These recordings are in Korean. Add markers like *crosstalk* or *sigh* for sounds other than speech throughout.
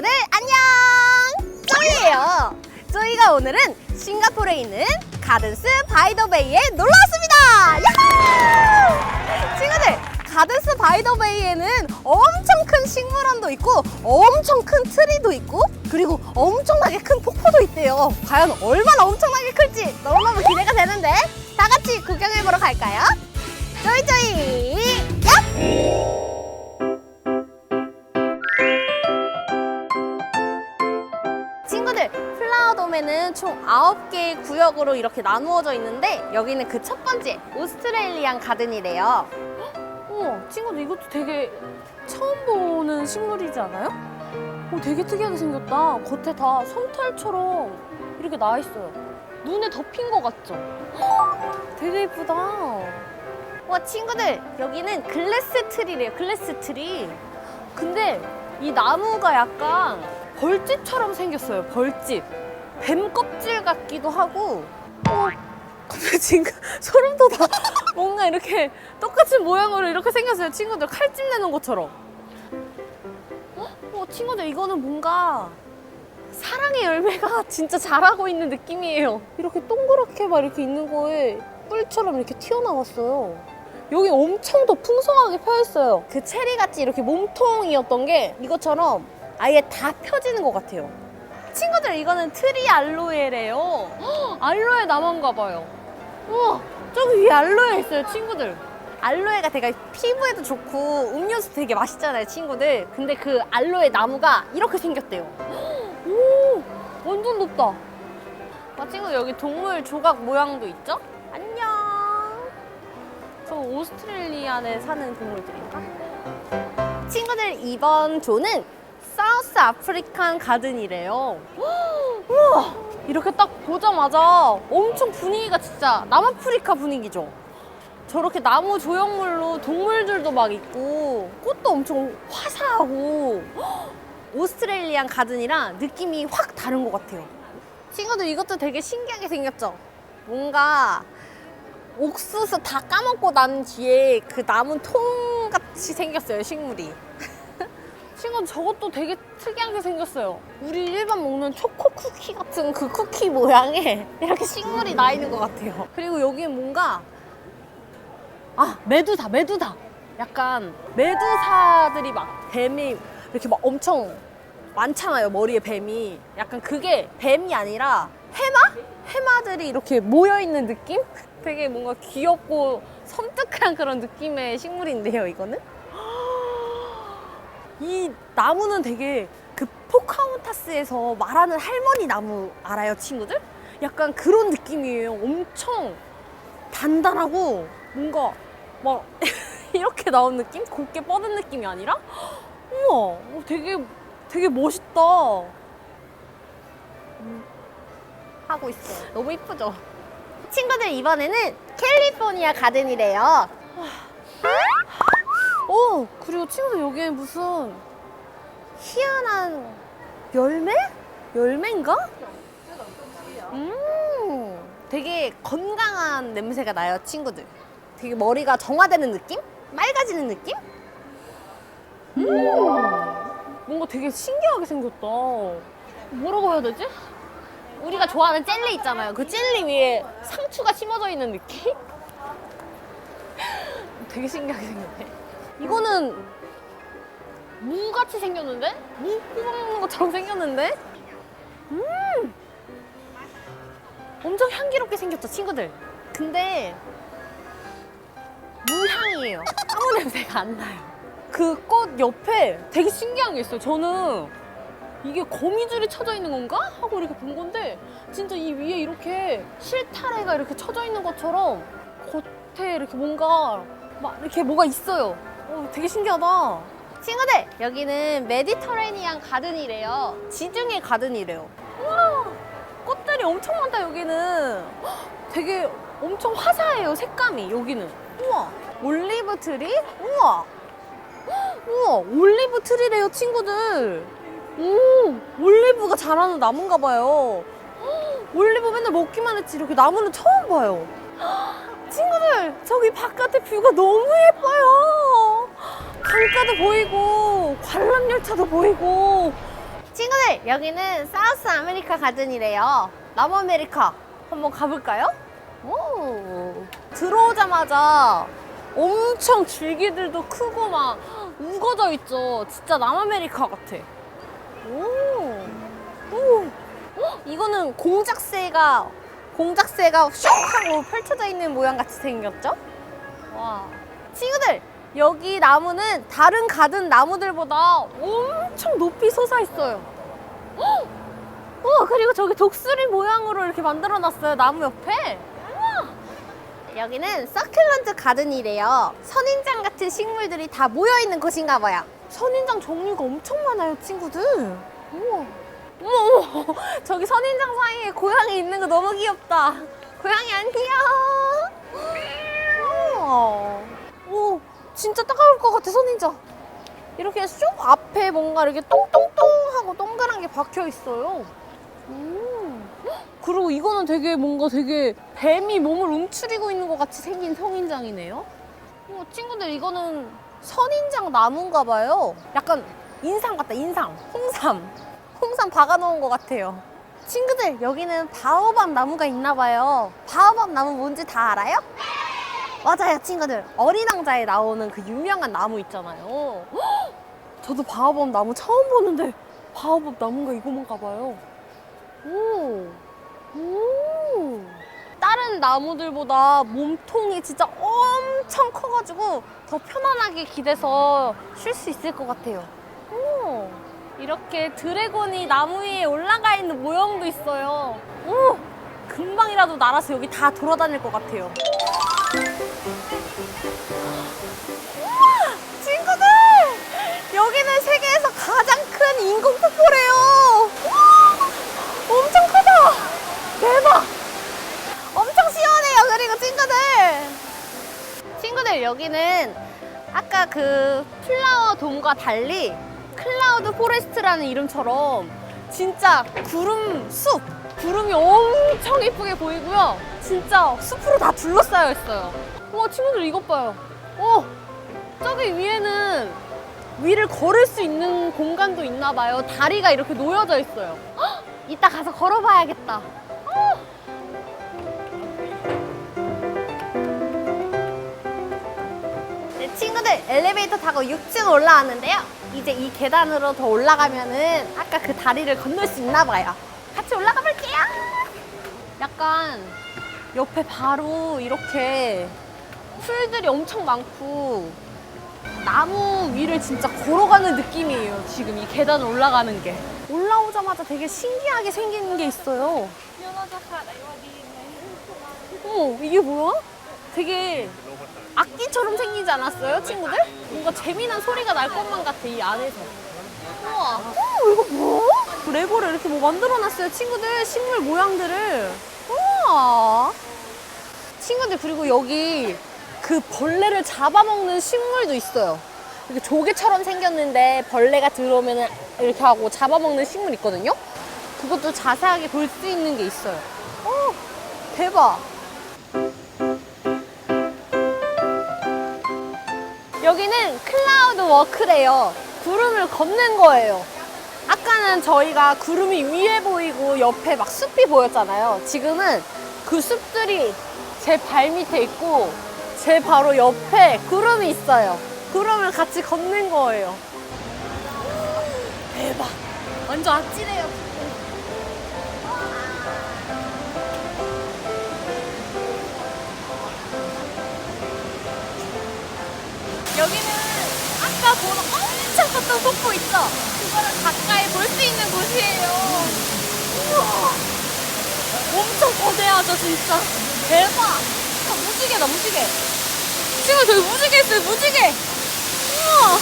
친구들 안녕! 쪼이예요. 쪼이가 오늘은 싱가포르에 있는 가든스 바이더베이에 놀러 왔습니다. 야호! 친구들 가든스 바이더베이에는 엄청 큰 식물원도 있고 엄청 큰 트리도 있고 그리고 엄청나게 큰 폭포도 있대요. 과연 얼마나 엄청나게 클지 너무너무 기대가 되는데 다 같이 구경해보러 갈까요? 쪼이쪼이 구역으로 이렇게 나누어져 있는데 여기는 그 첫 번째 오스트레일리안 가든이래요 우와, 친구들 이것도 되게 처음 보는 식물이지 않아요? 오, 되게 특이하게 생겼다. 겉에 다 솜털처럼 이렇게 나 있어요. 눈에 덮인 것 같죠? 헉, *gasps* 되게 예쁘다. 와 친구들 여기는 글래스 트리래요 글래스 트리 근데 이 나무가 약간 벌집처럼 생겼어요. 벌집. 뱀 껍질 같기도 하고. 어, 근데 지금 *laughs* 소름 돋아. *laughs* 뭔가 이렇게 똑같은 모양으로 이렇게 생겼어요. 친구들 칼집 내는 것처럼. 어, 친구들 이거는 뭔가 사랑의 열매가 *laughs* 진짜 자라고 있는 느낌이에요. 이렇게 동그랗게 막 이렇게 있는 거에 뿔처럼 이렇게 튀어나왔어요. 여기 엄청 더 풍성하게 펴있어요. 그 체리같이 이렇게 몸통이었던 게 이것처럼 아예 다 펴지는 것 같아요. 친구들 이거는 트리 알로에래요. 헉, *gasps* 알로에 나만가 봐요. 우와 저기 위에 알로에 있어요 친구들. 알로에가 되게 피부에도 좋고 음료수 되게 맛있잖아요 친구들 근데 그 알로에 나무가 이렇게 생겼대요 *gasps* 오 완전 높다. 아 친구 여기 동물 조각 모양도 있죠? 안녕 저 오스트레일리안에 사는 동물들인가? 친구들 이번 조는 사우스 아프리칸 가든이래요. *gasps* 우와! 이렇게 딱 보자마자 엄청 분위기가 진짜 남아프리카 분위기죠. 저렇게 나무 조형물로 동물들도 막 있고 꽃도 엄청 화사하고 *gasps* 오스트레일리안 가든이랑 느낌이 확 다른 것 같아요. 친구들 이것도 되게 신기하게 생겼죠? 뭔가 옥수수 다 까먹고 난 뒤에 그 남은 통같이 생겼어요 식물이 *laughs* 친구 저것도 되게 특이하게 생겼어요. 우리 일반 먹는 초코 쿠키 같은 그 쿠키 모양에 *laughs* 이렇게 식물이 나 있는 것 같아요. 그리고 여기는 뭔가 아 메두사 메두사 약간 메두사들이 막 뱀이 이렇게 막 엄청 많잖아요 머리에 뱀이. 약간 그게 뱀이 아니라 해마? 해마들이 이렇게 모여 있는 느낌? 되게 뭔가 귀엽고 섬뜩한 그런 느낌의 식물인데요 이거는 이 나무는 되게 그 포카혼타스에서 말하는 할머니 나무 알아요 친구들? 약간 그런 느낌이에요. 엄청 단단하고 뭔가 막 *laughs* 이렇게 나온 느낌? 곱게 뻗은 느낌이 아니라 우와 어, 되게 되게 멋있다. 하고 있어요 너무 이쁘죠 친구들 이번에는 캘리포니아 가든이래요 어 그리고 친구들 여기에 무슨 희한한 열매? 열매인가? 음 되게 건강한 냄새가 나요 친구들 되게 머리가 정화되는 느낌? 맑아지는 느낌? 뭔가 되게 신기하게 생겼다. 뭐라고 해야 되지? 우리가 좋아하는 젤리 있잖아요 그 젤리 위에 상추가 심어져 있는 느낌? *laughs* 되게 신기하게 생겼네. 이거는 무 같이 생겼는데? 무 뽑아먹는 것처럼 생겼는데? 음! 엄청 향기롭게 생겼죠, 친구들? 근데 무향이에요 아무 *laughs* 냄새가 안 나요. 그 꽃 옆에 되게 신기한 게 있어요. 저는 이게 거미줄이 쳐져 있는 건가? 하고 이렇게 본 건데 진짜 이 위에 이렇게 실타래가 이렇게 쳐져 있는 것처럼 겉에 이렇게 뭔가 막 이렇게 뭐가 있어요. 어, 되게 신기하다. 친구들 여기는 메디터레니안 가든이래요 지중해 가든이래요 꽃들이 엄청 많다 여기는. 헉, *gasps* 되게 엄청 화사해요 색감이 여기는. 우와 올리브 트리? 우와 헉, *gasps* 우와 올리브 트리래요 친구들. 오 올리브가 자라는 나무인가 봐요. 헉, *gasps* 올리브 맨날 먹기만 했지 이렇게 나무는 처음 봐요. 헉, 친구들 저기 바깥에 뷰가 너무 예뻐요. 강가도 보이고 관람 열차도 보이고 친구들 여기는 사우스 아메리카 가든이래요. 남아메리카 한번 가볼까요? 오 들어오자마자 엄청 줄기들도 크고 막 우거져 있죠. 진짜 남아메리카 같아. 오, 오, 헉, 이거는 공작새가 공작새가 슉 하고 펼쳐져 있는 모양 같이 생겼죠? 와, 친구들 여기 나무는 다른 가든 나무들보다 엄청 높이 솟아 있어요. 헉! 어, 그리고 저기 독수리 모양으로 이렇게 만들어 놨어요, 나무 옆에. 여기는 서큘런트 가든이래요. 선인장 같은 식물들이 다 모여 있는 곳인가 봐요. 선인장 종류가 엄청 많아요, 친구들. 우와. 어머, 저기 선인장 사이에 고양이 있는 거 너무 귀엽다. 고양이 안녕. 오, 진짜 따가울 것 같아, 선인장. 이렇게 쑥 앞에 뭔가 이렇게 똥똥똥 하고 동그란 게 박혀 있어요. 음. 헉, 그리고 이거는 되게 뭔가 되게 뱀이 몸을 움츠리고 있는 것 같이 생긴 성인장이네요. 어, 친구들 이거는 선인장 나무인가 봐요. 약간 인삼 같다, 인삼. 홍삼. 홍삼 박아놓은 것 같아요. 친구들 여기는 바오밥 나무가 있나 봐요. 바오밥 나무 뭔지 다 알아요? 맞아요, 친구들. 어린 왕자에 나오는 그 유명한 나무 있잖아요. 헉! *gasps* 저도 바오밥 나무 처음 보는데 바오밥 나무가 이거만가 봐요. 오, 오. 다른 나무들보다 몸통이 진짜 엄청 커가지고 더 편안하게 기대서 쉴 수 있을 것 같아요. 오, 이렇게 드래곤이 나무 위에 올라가 있는 모형도 있어요. 오, 금방이라도 날아서 여기 다 돌아다닐 것 같아요. 우와, 친구들! 여기는 세계에서 가장 큰 인공 폭포래요. 우와, 엄청 크다. 대박. 엄청 시원해요. 그리고 친구들. 친구들 여기는 아까 그 플라워 돔과 달리 클라우드 포레스트라는 이름처럼 진짜 구름 숲. 구름이 엄청 예쁘게 보이고요. 진짜 숲으로 다 둘러싸여 있어요. 와 친구들 이것 봐요. 어 저기 위에는 위를 걸을 수 있는 공간도 있나 봐요. 다리가 이렇게 놓여져 있어요. 헉, 이따 가서 걸어봐야겠다. 어. 네, 친구들 엘리베이터 타고 6층 올라왔는데요. 이제 이 계단으로 더 올라가면은 아까 그 다리를 건널 수 있나 봐요. 같이 올라가 볼게요. 약간 옆에 바로 이렇게 풀들이 엄청 많고 나무 위를 진짜 걸어가는 느낌이에요. 지금 이 계단 올라가는 게. 올라오자마자 되게 신기하게 생긴 게 있어요. 어, 이게 뭐야? 되게 악기처럼 생기지 않았어요, 친구들? 뭔가 재미난 소리가 날 것만 같아, 이 안에서. 우와. 어, 이거 뭐야? 레고를 이렇게 뭐 만들어놨어요, 친구들. 식물 모양들을. 우와. 친구들, 그리고 여기 그 벌레를 잡아먹는 식물도 있어요. 이렇게 조개처럼 생겼는데 벌레가 들어오면 이렇게 하고 잡아먹는 식물 있거든요? 그것도 자세하게 볼 수 있는 게 있어요. 어, 대박. 여기는 클라우드 워크래요. 구름을 걷는 거예요. 아까는 저희가 구름이 위에 보이고 옆에 막 숲이 보였잖아요. 지금은 그 숲들이 제 발 밑에 있고 제 바로 옆에 구름이 있어요. 구름을 같이 걷는 거예요. 대박. 완전 아찔해요. 여기는 아까 본엄 청 컸던 폭포 있죠? 그거를 가까이 볼 수 있는 곳이에요. 우와. 엄청 거대하죠, 진짜. 대박. 아, 무지개다, 무지개. 지금 저기 무지개 있어요, 무지개. 우와.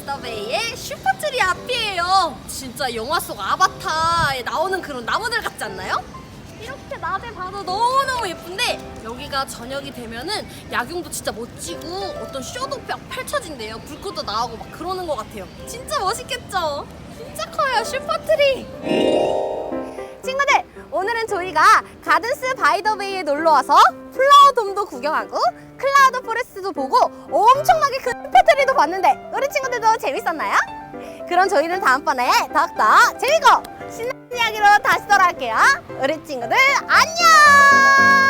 여기는 가든스터베이의 슈퍼트리 앞이에요. 진짜 영화 속 아바타에 나오는 그런 나무들 같지 않나요? 이렇게 낮에 봐도 너무너무 예쁜데 여기가 저녁이 되면은 야경도 진짜 멋지고 어떤 쇼도 막 펼쳐진대요. 불꽃도 나오고 막 그러는 것 같아요. 진짜 멋있겠죠? 진짜 커요, 슈퍼트리. 친구들, 오늘은 오늘은 저희가 가든스 바이더베이에 놀러 와서 플라워 돔도 구경하고 클라우드 포레스트도 보고 엄청나게 큰 스포트리도 봤는데 우리 친구들도 재밌었나요? 그럼 저희는 다음번에 더욱더 재밌고 신나는 이야기로 다시 돌아올게요. 우리 친구들 안녕!